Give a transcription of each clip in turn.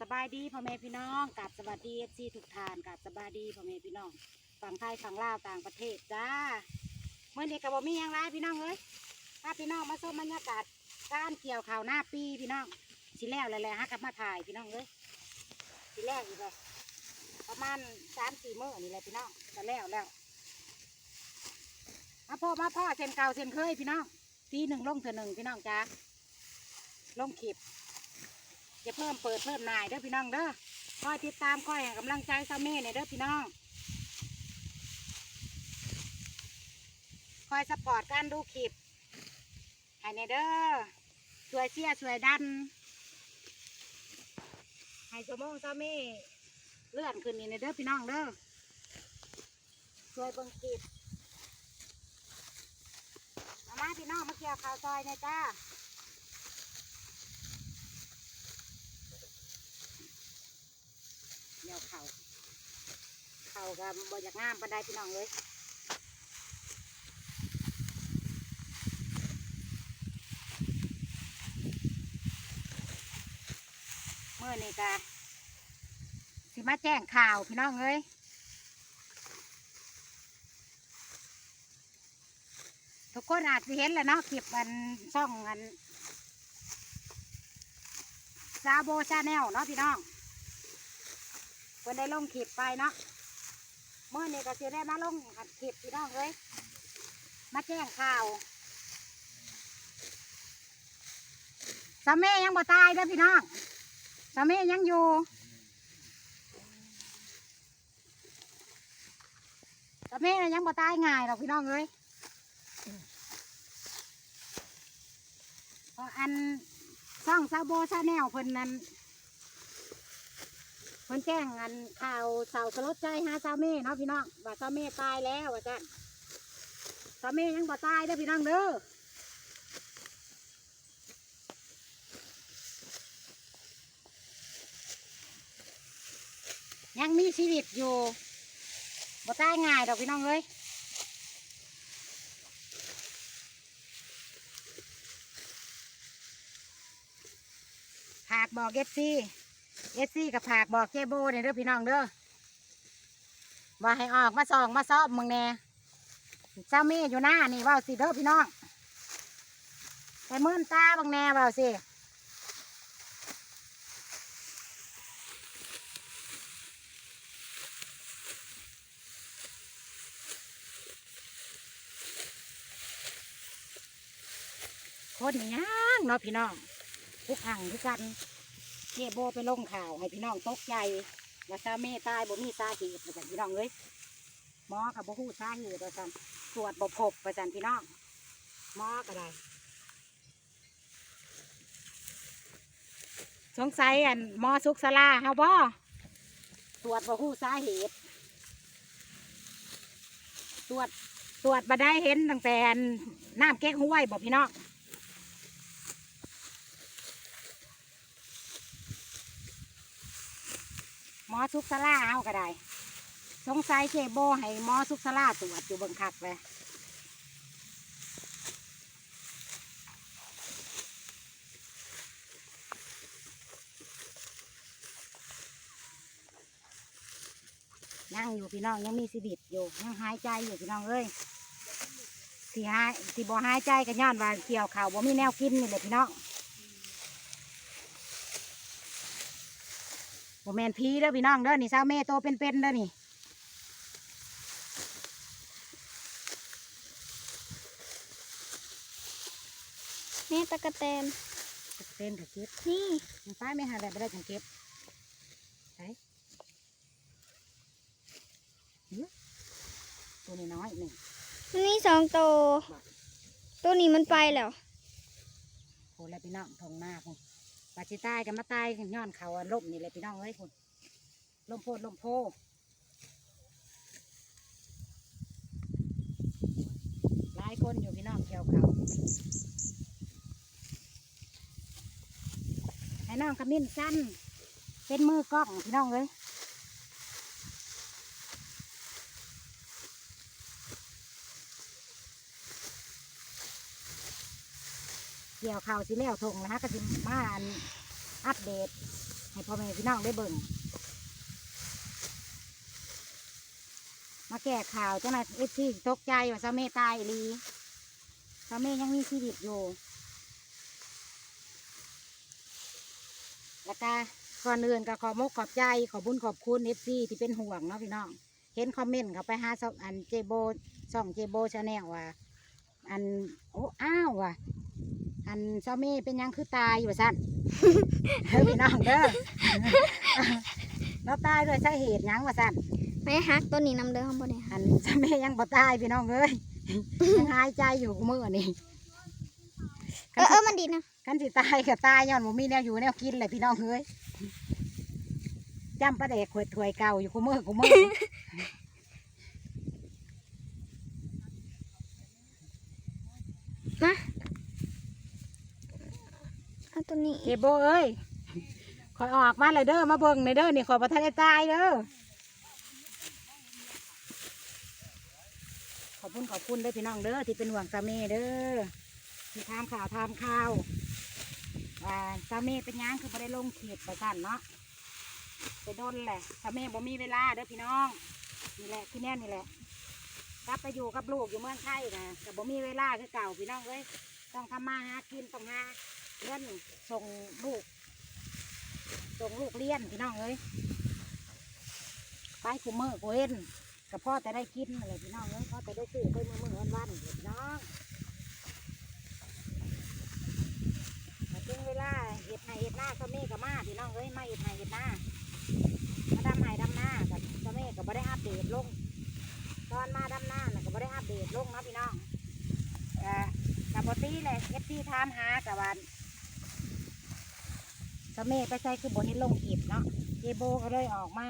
สบายดีพ่อแม่พี่น้องกราบสวัสดีเอฟซีทุกท่านกราบสบายดีพ่อแม่พี่น้องฝั่งไทยฝั่งลาวต่างประเทศจ้าเมื่อนี้กับบ่มีหยังไรพี่น้องเอ้ยถ้าพี่น้องมาชมบรรยากาศการเกี่ยวข้าวหน้าปีพี่น้องสิแล้วแล้วแหละฮะกลับมาถ่ายพี่น้องเอ้ยสิแล้วอีกเลยประมาณสามสี่มื้อนี่แหละพี่น้องจะแล้วแล้วมาพ่อมาพ่อเส้นเก่าเส้นเคยพี่น้องปีหนึ่งลงเถอหนึ่งพี่น้องจ้าลงขีบ จะเพิ่มเปิดเพิ่มนายเด้อพี่น้องเด้อคอยติดตามคอยให้กำลังใจซาเม่เนี่ยเด้อพี่น้องคอยสปอร์ตการดูคลิปให้เนี่ยเด้อสวยเชียร์สวยดันให้สมองซาเม่เลื่อนขึ้นนี่เนี่ยเด้อพี่น้องเด้อสวยบิ่งคลิปมามาพี่น้องมาเกี่ยวข่าวซอยเนี่ยจ้า เดี๋ยวเขาเขา กับบอยากงามปันไดพี่น้องเลยเมื่อนี่กะสิมาแจ้งข่าวพี่น้องเลยทุกคนอาจจะเห็นแหล้วเนาะคลิปมันช่องกันซาโบชาแนลเนาะพี่น้องเพิ่นได้ลงขีดไปเนาะ เมื่อนี้ก็สิได้มาลงอัดขีดพี่น้องเลยมาแจ้งข่าวสามียังบ่ตายเด้อพี่น้องสามียังอยู่สามียังบ่ตายง่ายหรอกพี่น้องเอ้ยพราะอันช่องซาโบชาแนลเพิ่นนั้น เพิ่นแจ้งอันข่าวเสาสลดใจหาซาเม่เนาะพี่น้องว่าซาเม่ตายแล้วว่าจันซาเม่ยังบ่ตายเด้อพี่น้องเด้อยังมีชีวิตอยู่บ่ตายง่ายดอกพี่น้องเอ้ยหากบอกเอฟซี เอสซี่กับผากบอกเจโบเนี่ยเด้อพี่น้องเด้อว่าให้ออกมาส่องมาซอบมึงแน่เจ้าเม่อยู่หน้านี่ว่าสิเด้อพี่น้องไปมื่นตาบังแน่ว่าสิคนนี่ยังเนาะพี่น้องทุกขังทุกกัน จโบไปลงข่าวให้พี่น้องตกใจว่าซาเม่ตายบ่มีสาเหตุประจันพี่น้องเอ้ยหมอกับบ่ฮู้สาเหตุประจันตรวจบ่พบประจันพี่น้องหมอก็ได้สงสัยอันหมอสุกสลาเฮาบ่ตรวจบ่ฮู้สาเหตุตรวจตรวจบ่ได้เห็นตั้งแต่อันน้ำเก๊กห้วยบ่พี่น้อง หม อสุกสลาเอาก็ได้ สงสัยเจโบให้หมอสุกสลาตรวจอยู่เบังคักเลยนั่งอยู่พี่น้องยังมีชีวิตอยู่ยังหายใจอยู่พี่น้องเอ้ยสีหายสีบ่หายใจกันย้อนว่าเกี่ยวข่าวบ่มีแนวกินนี่เลยพี่น้อง โมแมนพีเด้อพี่น้องเด้อนี่ซาวเมโตเป็นๆเด้อนี่แม่ตะกะแตนเป็นกับเก็บนี่มันป้ายไม่หาแบบไม่ได้จังเก็บไหนอื้อตัวนี้น้อยหนึ่งมันมีสองโตวตัวนี้มันไปแล้วโคแล้วพี่น้องทงหน้าคุณ ปาจิตายกันมาตายย้อนเขาล่มนี่เลยพี่น้องเอ้ยคุณล่มโพดล่มโพหลายคนอยู่พี่น้องเกี่ยวเขาให้น้องขมิ้นสั้นเป็นมือกล้องพี่น้องเลย เกี่ยวข่าวสิแล้วทงนะฮะก็สิมาอันอัปเดต ให้พ่อแม่พี่น้องได้เบิ่งมาแก้ข่าวเจ้าหน้าเอฟซีตกใจว่าซาเมตายอีหลีซาเมยังมีชีวิตอยู่แล้วก็ก่อนอื่นก็ขอมกขอบใจขอบุญขอบคุณเอฟซีที่เป็นห่วงเนาะพี่น้องเห็นคอมเมนต์เขาไปหาช่องอันเจโบช่องเจโบชาแนลว่าอันโอ้อ้าวว่ะ อันซาเม่เป็นหยังคือตายอยู่สั่นเฮ้ยพี่น้องเด้อเราตายด้วยสาเหตุหยังว่าสั่นแม่ฮักตัวนี้นำเด้อข้างบนเนี่ยอันซาเม่ยังบ่ตายพี่น้องเอ้ยยังหายใจอยู่มือนี่เออเออมันดีนะกันสิตายก็ตายย้อนบ่มีแนวอยู่แนวกินเลยพี่น้องเอ้ยจำประเด็กขวดถวยเก่าอยู่กูมือกูมือ มาเอาตัว นี้เจโบเอ้ยคอยออกมาเลยเด้อมาเบิ่งในเด้อนี่ขอประทานได้ตายเด้อขอบคุณขอบคุณเด้พี่น้องเด้อที่เป็นห่วงซาเม่เด้อที่ทามข่าวทามข่าวว่าเม่เป็นยังคือไม่ได้ลงเขตประสันเนาะไปโดนแหละซาเม่บ่มีเวลาเด้อพี่น้องนี่แหละที่แน่นี่แหละกลับไปอยู่กับลูกอยู่เมืองไทยนะแต่บ่มีเวลาคือเก่าพี่น้องเอ้ยต้องทำมาหากินต้องหา เงินส่งลูกส่งลูกเรียนพี่น้องเอ้ยไปคุมเมอร์กูเห็นกับพ่อแต่ได้กินอะไรพี่น้องเอ้ยพ่อแต่ได้ซื้อไปมือมือวันวันๆพี่น้องมาถึงเวลาเห็ดไห่เห็ดหน้าก็เมฆกับมาพี่น้องเอ้ยมาเห็ดไห่เห็ดหน้ามาดำไห่ดำหน้ากับก็เมฆก็บ่ได้อัปเดตลง ตอนมาดำหน้าน่ะก็บ่ได้อัปเดตลงนะพี่น้องก็กับบตี้เลยเอฟซีถามหากับวัน สะเม่ไปใส่คือบนนี้ลงขีดเนาะเจโบก็เลยออกมา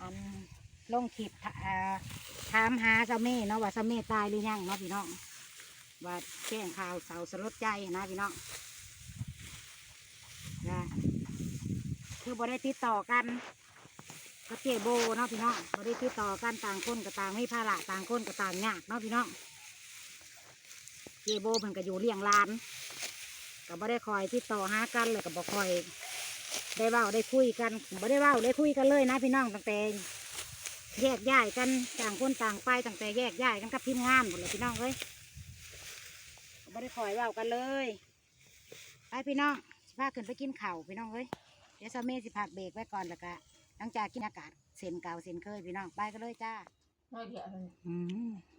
อันลงขีดเอ่อถามหาสะเมเนาะว่าสะเมตายหรือยังเนาะพี่น้องว่าแจ้งข่าวเสาสลดใจนะพี่น้องนะคือบ่ได้ติดต่อกันกับเจโบเนาะพี่น้องบ่ได้ติดต่อกันต่างคนกับต่างไม่ภาระต่างคนกับต่างยากเนาะพี่น้องเจโบมันก็อยู่เลี้ยงลาน ก็บ่ได้คอยติดต่อหากันเลยก็บ่คอย ได้เว้าได้คุยกันบ่ได้เว้าได้คุยกันเลยนะพี่น้องตั้งแต่แยกย้ายกันต่างคนต่างไปตั้งแต่แยกย้ายกันกับทีมงานหมดเลยพี่น้องเอ้ยบ่ได้คอยเว้ากันเลยไปพี่น้องสิพาขึ้นไปกินข้าวพี่น้องเอ้ยเดี๋ยวซาเมสิพักเบรกไว้ก่อนแล้วก็หลังจากกินอากาศเส้นเก่าเส้นเคยพี่น้องไปกันเลยจ้าไม่เดี๋ยวเลย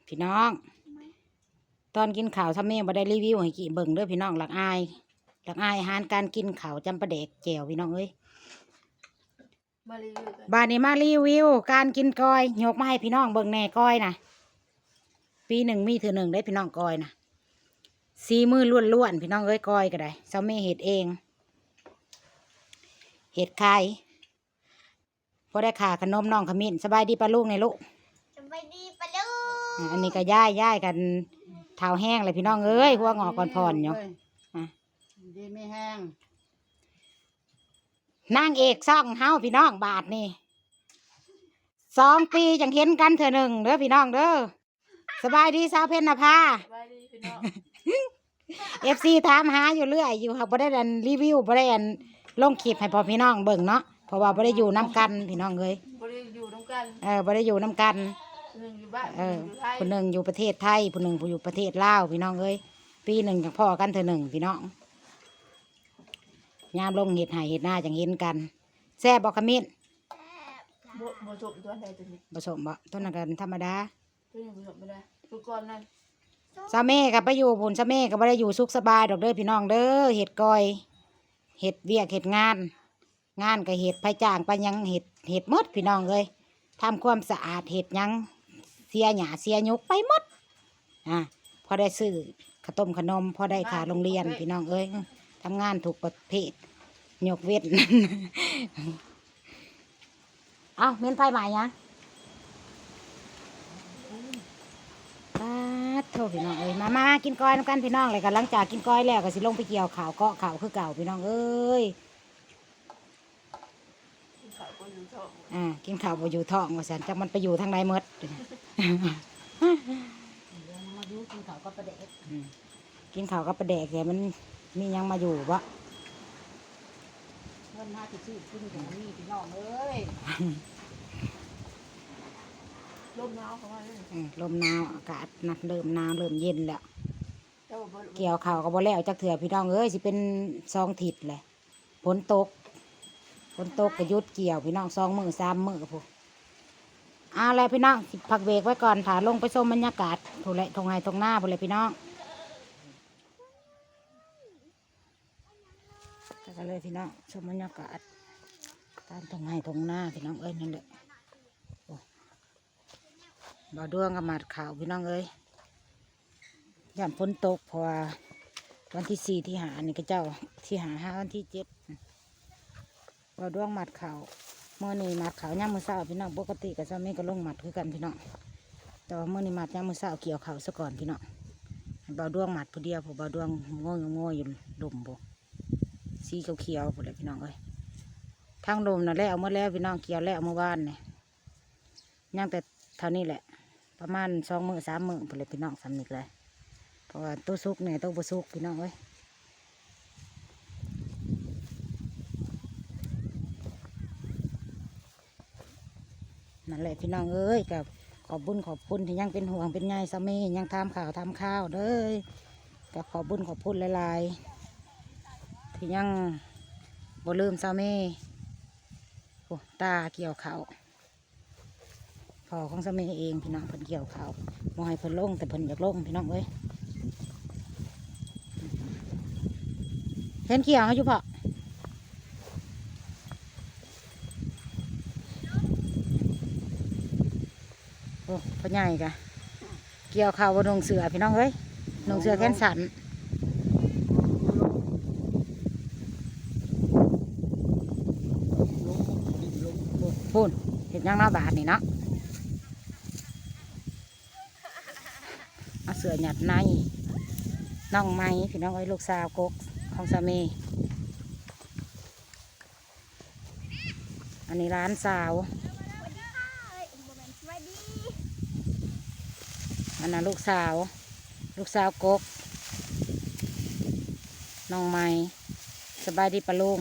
พี่น้อง ตอนกินข้าวทำเมบ่ได้รีวิวให้กี่เบิ่งเด้อพี่น้องหลักอาย หลักอายอาหารการกินข้าวจำประเดกแจวพี่น้องเอ้ย มารีวิวกันบานนี้มารีวิว การกินก้อยยกมาให้พี่น้องเบิ่งแหน่ก้อยนะปีหนึ่งมีเถือหนึ่งได้พี่น้องก้อยนะสีมือล้วนๆพี่น้องเอ้ยก้อยก็ได้เจ้าแม่เห็ดเองเห็ดไข่พอได้ขาขนมน้องขมิ้นสบายดีปะลูกในลูกสบายดีปะลูกอะอันนี้ก็ย่ายย่ายกันเท้าแห้งเลยพี่น้องเอ้ยหัวงอกก่อนพอนอยู่อะ ดีไม่แห้งนางเอกซ่องเฮาพี่น้องบาทนี่สองปีจังเห็นกันเถอะหนึ่งเด้อพี่น้องเด้อสบายดีสาวเพญนภาสบายดีพี่น้องเอฟซีถามหาอยู่เรื่อยอยู่ค่ะบ่ได้ดันรีวิวบ่ได้อันลงคลิปให้พ่อพี่น้องเบิ่งเนาะเพราะว่าบ่ได้อยู่น้กันพี่น้องเอ้ยบริอยู่ตรงกันเออบ่ได้อยู่น้กันหนึ่งอยู่บ้านหเอนึ่องอยู่ไทยผู้หนึ่งอยู่ประเทศไทยผู้หนึ่งผู้อยู่ประเทศลาวพี่น้องเอ้ยปีหนึ่งจังพ่อกันเถอะหนึ่งพี่น้อง ยามลงเห็ดไห่เห็ดหน้าจังเห็นกัน แซ่บบ่ขมิ้นบ่บ่จบตัวใดตัวนี้ผสมบ่ต้นนั้นกันธรรมดาตัวนี้บ่จบไม่ได้ตัวก่อนนั่นซาเม่กับไปอยู่ผุนซาเม่ก็บ่ได้อยู่สุขสบายดอกเด้อพี่น้องเด้อเห็ดกอย เห็ดเวียกเห็ดงาน งานก็เห็ดไปจ้างไปหยังเห็ดเห็ดหมดพี่น้องเลยทำความสะอาดเห็ดหยังเสียหยาเสียยุกไปหมดอะพอได้ซื้อขาวต้มขนมพอได้ค่าโรงเรียนพี่น้องเอ้ย ทำงานถูกประเภทยกเว้นเอาเม้นไฟใหม่ยังป้าดโทษพี่น้องเอ้ยมามากินก้อยน้ำกันพี่น้องเลยกันหลังจากกินก้อยแล้วก็สิลงไปเกี่ยวข่าวเกาะข่าวคือเก่าพี่น้องเอ้ยเขาก็อยู่ช่องอ่ากินข้าวบ่อยู่ท้องว่าสันจักมันไปอยู่ทางใดหมดมาดูกินข้าวก็ประเดกกินข้าวก็ประเดกแต่มัน มียังมาอยู่บ่เงินมาที่ซื้นของนี่พี่น้องเอ้ยลมหนาวเข้ามาเลยเออลมหนาวอากาศนะเริ่มหนาวเริ่มเย็นแล้วเจ้าบ่เกี่ยวข้าวก็บ่แล้วจักเถื่อพี่น้องเอ้ยสิเป็นซองถิดเลยฝนตกฝนตกก็หยุดเกี่ยวพี่น้องสองมือสามมือพูนเอาเลยพี่น้องสิพักเบรกไว้ก่อนถ่าลงไปชมบรรยากาศถูกแหละทงไห้ทงหน้าพูนเลยพี่น้อง ก็เลยพี่น้องชมบรรยากาศตามทงไห้ทงหน้าพี่น้องเอ้ยนั่นแหละบ่าวดวงกับหมาดข่าวพี่น้องเอ้ยย่านฝนตกพราะว่าวันที่สี่ที่หานี่ก็เจ้าที่หาห้าวันที่เจ็ดเราดวงหมัดขาวเมื่อนี้หมัดขาวย่ามมือเศร้าพี่น้องปกติกับเจ้าแม่ก็ลงหมัดคือกันพี่น้องแต่ว่าเมื่อนี้หมัดย่ามมือเศร้าเกี่ยวเขาวซะก่อนพี่น้องให้เบาดวงหมัดผู้เดียวผมเบาดวงง่โง่อยู่ดมบ่ สีเขียวๆผมเลยพี่น้องเอ้ยทางดมน่ะแล้วเมื่อแล้วพี่น้องเกี่ยวแล้วเมื่อวานเนี่ยย่างแต่เท่านี้แหละ ประมาณสองมือสามมือผมเลยพี่น้องสำนึกเลยเพราะว่าตัวซุกเนี่ยตัวบสุกพี่น้องเอ้ยนั่นแหละพี่น้องเอ้ยกับขอบบุญขอบคุณที่ยังเป็นห่วงเป็นใยสามียังทำข่าวทำข้าวเด้ยกับขอบบุญขอบคุณหลายๆ ที่ยังบ่ลืมสามีโอ้ตาเกี่ยวเขาพ่อของสามีเองพี่น้องเพิ่นเกี่ยวเขาวบ่ให้เพิ่นลงแต่เพิ่นอยากลงพี่น้องเอ้ยเห็นเขียวเขาอยู่พอโอ้พ่อใหญ่กะเกี่ยวข่าวบนงเสือพี่น้องเอ้ยนงเสือแขนสันพูนเห็น ยังเนาบาทนี่เนาะเอาเสือหยัดในน้องไม้พี่น้องเอ้ลูกสาวกกของสามีอันนี้ร้านสาวอันนั้นลูกสาว ลูกสาวกกน้องไม้สบายดีปะลุง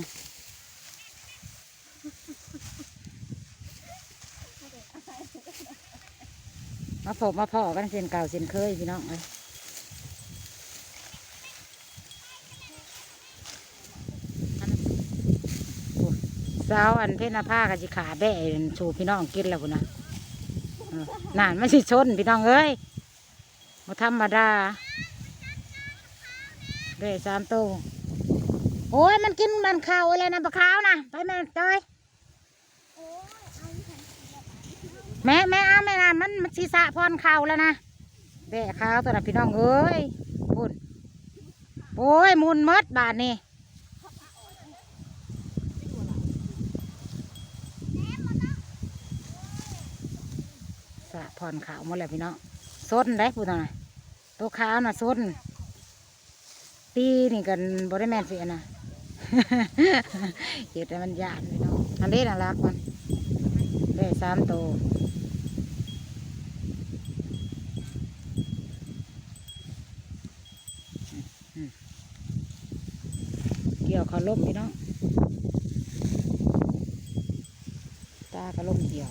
ผมมาพ่อกันเส้นเก่าเส้นเคยพี่น้องเลยอันนั้นโอ้สาวอันเพนาผ้ากับจิขาแบ่ชูพี่น้องกินแล้วพุ่นะนานไม่สิชนพี่น้องเอ้ยมาธรรมดาเบ้สามตัวโอ้ยมันกินมันข้าวอะไรนะปลาขาวนะไปแม่จอย แม่แม่เอาแม่นะมันมันศีรษะพรเข่าแล้วนะแบะขาวตัวน่ะพี่น้องเอ้ยพุ่นโอ้ยมุนมดบาทนี่สะพรขาวหมดแล้วพี่น้องซนได้พูดน่ะตัวขาวน่ะซนตีนี่กันบริแมนเสิอันะเหตุให้มันยานพี่น้องอันนี้น่ารักมันได้สามตัว เกี่ยวเขา ล้มพี่น้องตาก็ล่มเดียว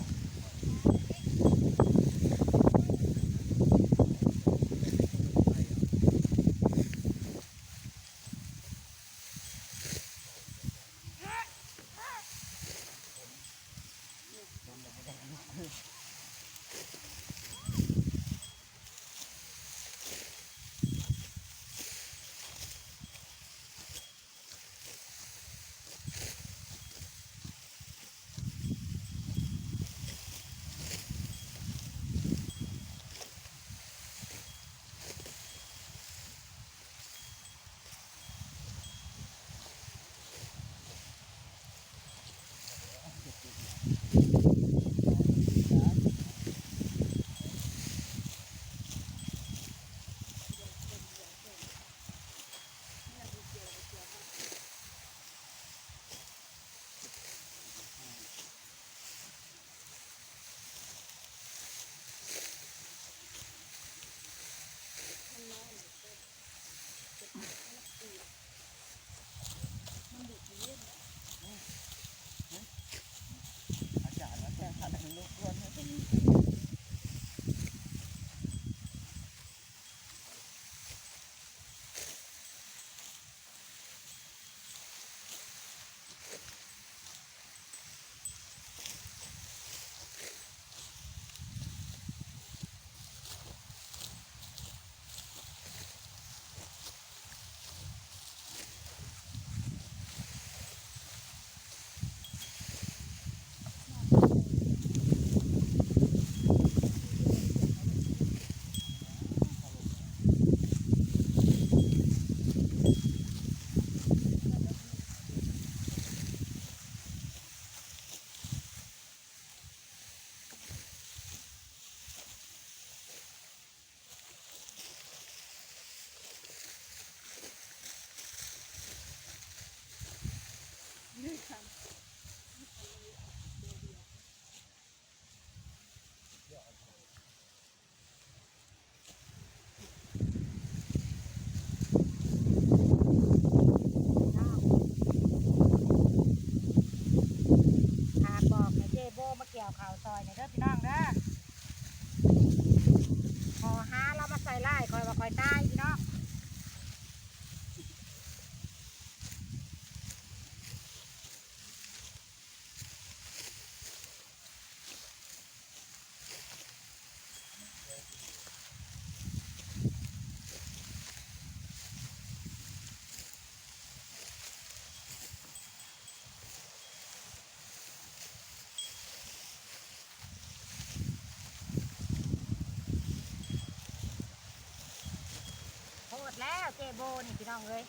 จโบนี่พี่น้องเลย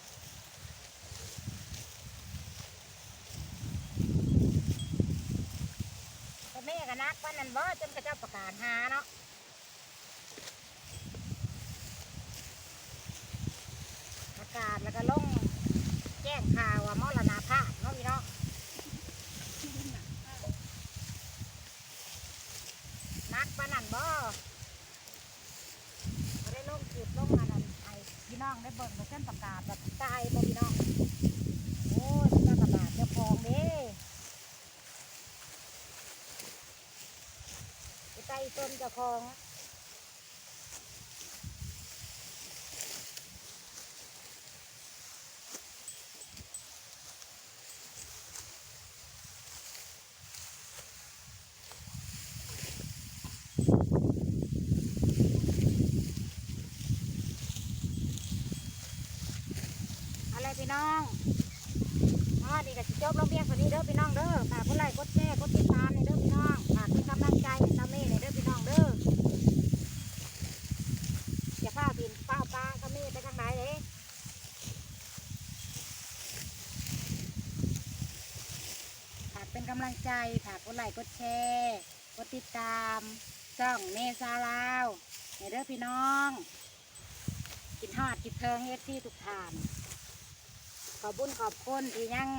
แต่แม่ก็นักวันนั้นบ่จนกระเจ้าประกาศหาเนาะประกาศแล้วก็ลงแจ้งข่าวว่ามรณภาพเนาะพี่น้องนักปานนันบ่บ่ได้ลงคลิปลงมานั่นไอ้พี่ น้องได้เบิ่งเส้นประกาศแบบตายบ่พี่น้องโอ้ยมันประกาศเจ้าของเด้ไปใต้ต้นเจ้าของอะไรพี่น้องอ๋อดีกับสิ จบลงเบียงคนนี้เด้อพี่น้องเด้อฝากกดไลค์กดแชร์กดติดตามในเด้อพี่น้องฝากเป็นกำลังใจให้ตาเม่ในเด้อพี่น้องเด้ออย่าพาบินป้าปลาตาเม่ไปทางไหนเลยฝากเป็นกำลังใจฝากกดไลค์กดแชร์กดติดตามช่องเมซาลาวในเด้อพี่น้องกินฮอดกินเทิงเอฟซีทุกทานขอบบุญขอบคุณที่ยัง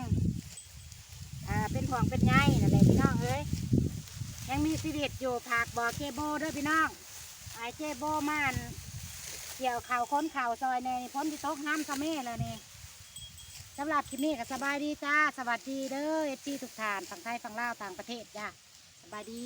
อ่าเป็นห่วงเป็นใยนั่นแหละพี่น้องเอ้ยยังมีชีวิตอยู่ผักบ่อเจโบเด้วยพี่น้องไอเจโบมันเกี่ยวเข่าวค้นเข่าวซอยในพ้นที่โต๊ะน้ำซะเม่เลยนี่สำหรับคลิปนี้ก็สบายดีจ้า สวัสดีเด้อเอฟซีทุกทานฝั่งไทยฝั่งลาวต่างประเทศจ้าสบายดี